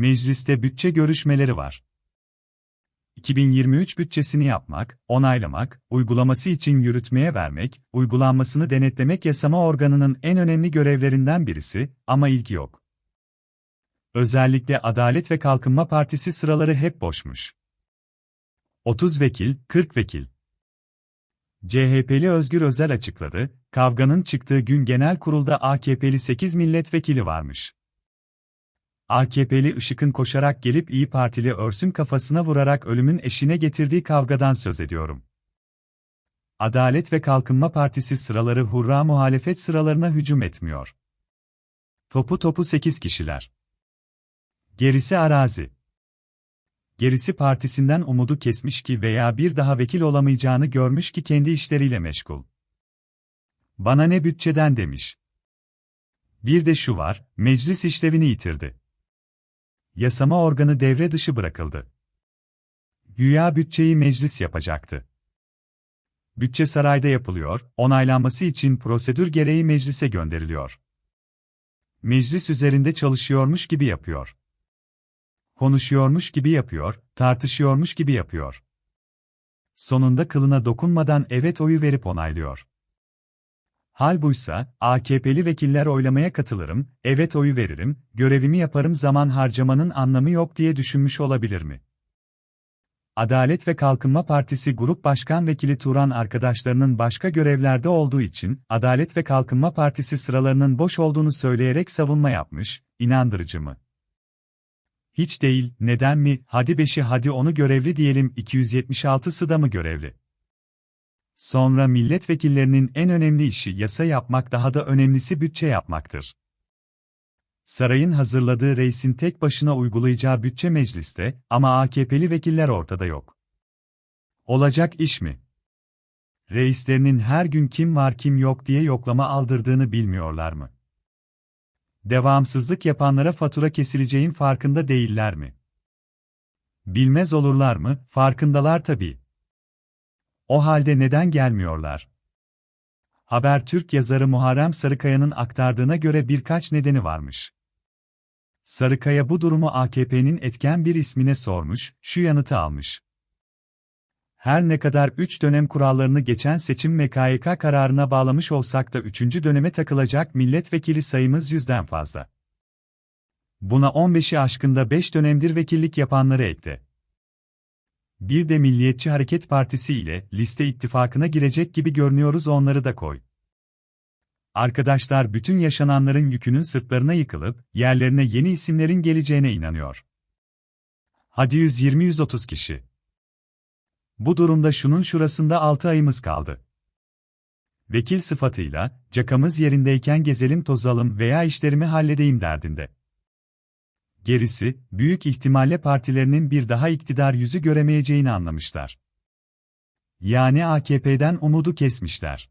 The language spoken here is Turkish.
Mecliste bütçe görüşmeleri var. 2023 bütçesini yapmak, onaylamak, uygulaması için yürütmeye vermek, uygulanmasını denetlemek yasama organının en önemli görevlerinden birisi ama ilgi yok. Özellikle Adalet ve Kalkınma Partisi sıraları hep boşmuş. 30 vekil, 40 vekil. CHP'li Özgür Özel açıkladı, kavganın çıktığı gün genel kurulda AKP'li 8 milletvekili varmış. AKP'li Işık'ın koşarak gelip İyi Partili Örsün kafasına vurarak ölümün eşine getirdiği kavgadan söz ediyorum. Adalet ve Kalkınma Partisi sıraları hurra muhalefet sıralarına hücum etmiyor. Topu topu 8 kişiler. Gerisi arazi. Gerisi partisinden umudu kesmiş ki veya bir daha vekil olamayacağını görmüş ki kendi işleriyle meşgul. Bana ne bütçeden demiş. Bir de şu var, meclis işlevini yitirdi yasama organı devre dışı bırakıldı. Güya bütçeyi meclis yapacaktı. Bütçe sarayda yapılıyor, onaylanması için prosedür gereği meclise gönderiliyor. Meclis üzerinde çalışıyormuş gibi yapıyor. Konuşuyormuş gibi yapıyor, tartışıyormuş gibi yapıyor. Sonunda kılına dokunmadan evet oyu verip onaylıyor. Hal buysa, AKP'li vekiller oylamaya katılırım, evet oyu veririm, görevimi yaparım zaman harcamanın anlamı yok diye düşünmüş olabilir mi? Adalet ve Kalkınma Partisi Grup Başkan Vekili Turan arkadaşlarının başka görevlerde olduğu için, Adalet ve Kalkınma Partisi sıralarının boş olduğunu söyleyerek savunma yapmış, inandırıcı mı? Hiç değil, neden mi, hadi beşi hadi onu görevli diyelim 276'sı da mı görevli? Sonra milletvekillerinin en önemli işi yasa yapmak daha da önemlisi bütçe yapmaktır. Sarayın hazırladığı reisin tek başına uygulayacağı bütçe mecliste ama AKP'li vekiller ortada yok. Olacak iş mi? Reislerinin her gün kim var kim yok diye yoklama aldırdığını bilmiyorlar mı? Devamsızlık yapanlara fatura kesileceğin farkında değiller mi? Bilmez olurlar mı? Farkındalar tabii. O halde neden gelmiyorlar? Habertürk yazarı Muharrem Sarıkaya'nın aktardığına göre birkaç nedeni varmış. Sarıkaya bu durumu AKP'nin etken bir ismine sormuş, şu yanıtı almış. Her ne kadar 3 dönem kurallarını geçen seçim MKYK kararına bağlamış olsak da 3. döneme takılacak milletvekili sayımız yüzden fazla. Buna 15'i aşkında 5 dönemdir vekillik yapanları ekle. Bir de Milliyetçi Hareket Partisi ile liste ittifakına girecek gibi görünüyoruz onları da koy. Arkadaşlar bütün yaşananların yükünün sırtlarına yıkılıp yerlerine yeni isimlerin geleceğine inanıyor. Hadi 120-130 kişi. Bu durumda şunun şurasında 6 ayımız kaldı. Vekil sıfatıyla, cakamız yerindeyken gezelim tozalım veya işlerimi halledeyim derdinde. Gerisi, büyük ihtimalle partilerinin bir daha iktidar yüzü göremeyeceğini anlamışlar. Yani AKP'den umudu kesmişler.